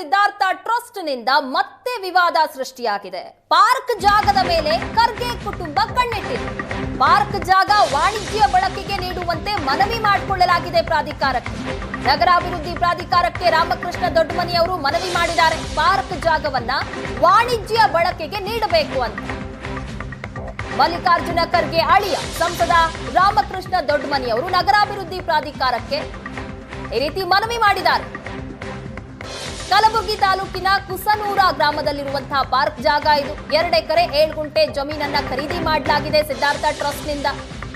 ಸಿದ್ಧಾರ್ಥ ಟ್ರಸ್ಟ್ನಿಂದ ಮತ್ತೆ ವಿವಾದ ಸೃಷ್ಟಿಯಾಗಿದೆ. ಪಾರ್ಕ್ ಜಾಗದ ಮೇಲೆ ಖರ್ಗೆ ಕುಟುಂಬ ಕಣ್ಣಿಟ್ಟಿದೆ. ಪಾರ್ಕ್ ಜಾಗ ವಾಣಿಜ್ಯ ಬಳಕೆಗೆ ನೀಡುವಂತೆ ಮನವಿ ಮಾಡಿಕೊಳ್ಳಲಾಗಿದೆ ಪ್ರಾಧಿಕಾರಕ್ಕೆ. ನಗರಾಭಿವೃದ್ಧಿ ಪ್ರಾಧಿಕಾರಕ್ಕೆ ರಾಮಕೃಷ್ಣ ದೊಡ್ಡಮನಿ ಅವರು ಮನವಿ ಮಾಡಿದ್ದಾರೆ. ಪಾರ್ಕ್ ಜಾಗವನ್ನ ವಾಣಿಜ್ಯ ಬಳಕೆಗೆ ನೀಡಬೇಕು ಅಂತ. ಮಲ್ಲಿಕಾರ್ಜುನ ಖರ್ಗೆ ಅಳಿಯ ಸಂಸದ ರಾಮಕೃಷ್ಣ ದೊಡ್ಡಮನಿ ಅವರು ನಗರಾಭಿವೃದ್ಧಿ ಪ್ರಾಧಿಕಾರಕ್ಕೆ ಈ ರೀತಿ ಮನವಿ ಮಾಡಿದ್ದಾರೆ. ಕಲಬುರಗಿ ತಾಲೂಕಿನ ಕುಸನೂರ ಗ್ರಾಮದಲ್ಲಿರುವಂತಹ ಪಾರ್ಕ್ ಜಾಗ ಇದು. ಎರಡೆಕರೆ ಏಳು ಗುಂಟೆ ಜಮೀನನ್ನ ಖರೀದಿ ಮಾಡಲಾಗಿದೆ ಸಿದ್ಧಾರ್ಥ ಟ್ರಸ್ಟ್ನಿಂದ.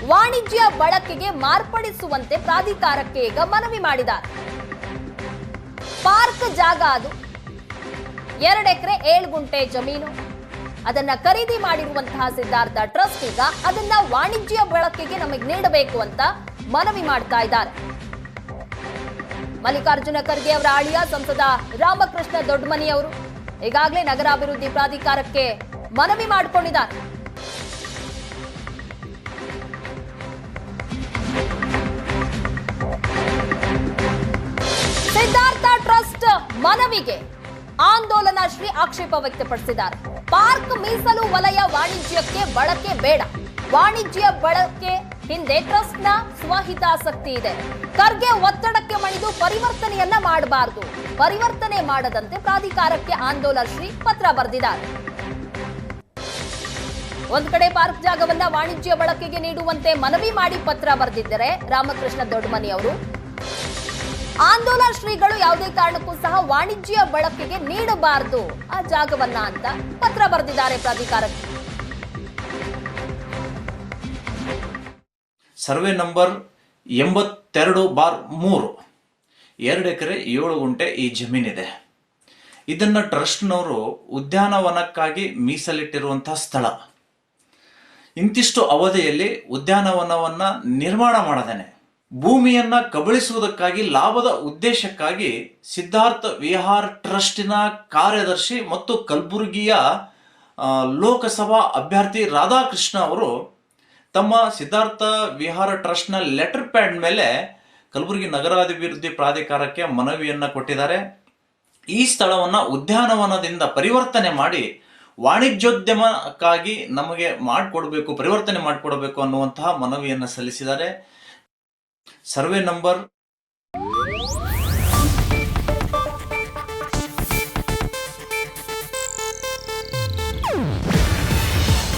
ವಾಣಿಜ್ಯ ಬಳಕೆಗೆ ಮಾರ್ಪಡಿಸುವಂತೆ ಪ್ರಾಧಿಕಾರಕ್ಕೆ ಈಗ ಮನವಿ ಮಾಡಿದ್ದಾರೆ. ಪಾರ್ಕ್ ಜಾಗ ಅದು. ಎರಡೆಕರೆ ಏಳು ಗುಂಟೆ ಜಮೀನು. ಅದನ್ನ ಖರೀದಿ ಮಾಡಿರುವಂತಹ ಸಿದ್ಧಾರ್ಥ ಟ್ರಸ್ಟ್ ಈಗ ಅದನ್ನ ವಾಣಿಜ್ಯ ಬಳಕೆಗೆ ನಮಗೆ ನೀಡಬೇಕು ಅಂತ ಮನವಿ ಮಾಡ್ತಾ ಇದ್ದಾರೆ. ಮಲ್ಲಿಕಾರ್ಜುನ ಖರ್ಗೆ ಅವರ ಆಳಿಯ ಸಂಸದ ರಾಮಕೃಷ್ಣ ದೊಡ್ಡಮನಿ ಅವರು ಈಗಾಗಲೇ ನಗರಾಭಿವೃದ್ಧಿ ಪ್ರಾಧಿಕಾರಕ್ಕೆ ಮನವಿ ಮಾಡಿಕೊಂಡಿದ್ದಾರೆ. ಸಿದ್ಧಾರ್ಥ ಟ್ರಸ್ಟ್ ಮನವಿಗೆ ಆಂದೋಲನ ಶ್ರೀ ಆಕ್ಷೇಪ ವ್ಯಕ್ತಪಡಿಸಿದ್ದಾರೆ. ಪಾರ್ಕ್ ಮೀಸಲು ವಲಯ ವಾಣಿಜ್ಯಕ್ಕೆ ಬಳಕೆ ಬೇಡ. ವಾಣಿಜ್ಯ ಬಳಕೆ ಹಿಂದೆ ಟ್ರಸ್ಟ್ನ ಸ್ವಹಿತಾಸಕ್ತಿ ಇದೆ. ಖರ್ಗೆ ಒತ್ತಡಕ್ಕೆ ಮಣಿದು ಪರಿವರ್ತನೆಯನ್ನ ಮಾಡಬಾರದು. ಪರಿವರ್ತನೆ ಮಾಡದಂತೆ ಪ್ರಾಧಿಕಾರಕ್ಕೆ ಆಂದೋಲನ ಶ್ರೀ ಪತ್ರ ಬರೆದಿದ್ದಾರೆ. ಒಂದ್ ಕಡೆ ಪಾರ್ಕ್ ಜಾಗವನ್ನ ವಾಣಿಜ್ಯ ಬಳಕೆಗೆ ನೀಡುವಂತೆ ಮನವಿ ಮಾಡಿ ಪತ್ರ ಬರೆದಿದ್ದರೆ ರಾಮಕೃಷ್ಣ ದೊಡ್ಡಮನಿ ಅವರು. ಆಂದೋಲನ ಶ್ರೀಗಳು ಯಾವುದೇ ಕಾರಣಕ್ಕೂ ಸಹ ವಾಣಿಜ್ಯ ಬಳಕೆಗೆ ನೀಡಬಾರದು. ಆ ಜಾಗವನ್ನ ಅಂತ ಪತ್ರ ಬರೆದಿದ್ದಾರೆ ಪ್ರಾಧಿಕಾರಕ್ಕೆ. ಸರ್ವೆ ನಂಬರ್ ಎಂಬತ್ತೆರಡು ಬಾರ್ ಮೂರು. ಎರಡು ಎಕರೆ ಏಳು ಗುಂಟೆ ಈ ಜಮೀನಿದೆ. ಇದನ್ನು ಟ್ರಸ್ಟ್ನವರು ಉದ್ಯಾನವನಕ್ಕಾಗಿ ಮೀಸಲಿಟ್ಟಿರುವಂತಹ ಸ್ಥಳ. ಇಂತಿಷ್ಟು ಅವಧಿಯಲ್ಲಿ ಉದ್ಯಾನವನವನ್ನ ನಿರ್ಮಾಣ ಮಾಡದೇನೆ. ಭೂಮಿಯನ್ನು ಕಬಳಿಸುವುದಕ್ಕಾಗಿ ಲಾಭದ ಉದ್ದೇಶಕ್ಕಾಗಿ ಸಿದ್ಧಾರ್ಥ ವಿಹಾರ್ ಟ್ರಸ್ಟಿನ ಕಾರ್ಯದರ್ಶಿ ಮತ್ತು ಕಲಬುರಗಿಯ ಲೋಕಸಭಾ ಅಭ್ಯರ್ಥಿ ರಾಧಾಕೃಷ್ಣ ಅವರು ತಮ್ಮ ಸಿದ್ಧಾರ್ಥ ವಿಹಾರ ಟ್ರಸ್ಟ್ನ ಲೆಟರ್ ಪ್ಯಾಡ್ ಮೇಲೆ ಕಲಬುರಗಿ ನಗರಾಭಿವೃದ್ಧಿ ಪ್ರಾಧಿಕಾರಕ್ಕೆ ಮನವಿಯನ್ನು ಕೊಟ್ಟಿದ್ದಾರೆ. ಈ ಸ್ಥಳವನ್ನ ಉದ್ಯಾನವನದಿಂದ ಪರಿವರ್ತನೆ ಮಾಡಿ ವಾಣಿಜ್ಯೋದ್ಯಮಕ್ಕಾಗಿ ನಮಗೆ ಮಾಡಿಕೊಡ್ಬೇಕು, ಪರಿವರ್ತನೆ ಮಾಡಿಕೊಡಬೇಕು ಅನ್ನುವಂತಹ ಮನವಿಯನ್ನು ಸಲ್ಲಿಸಿದ್ದಾರೆ. Survey number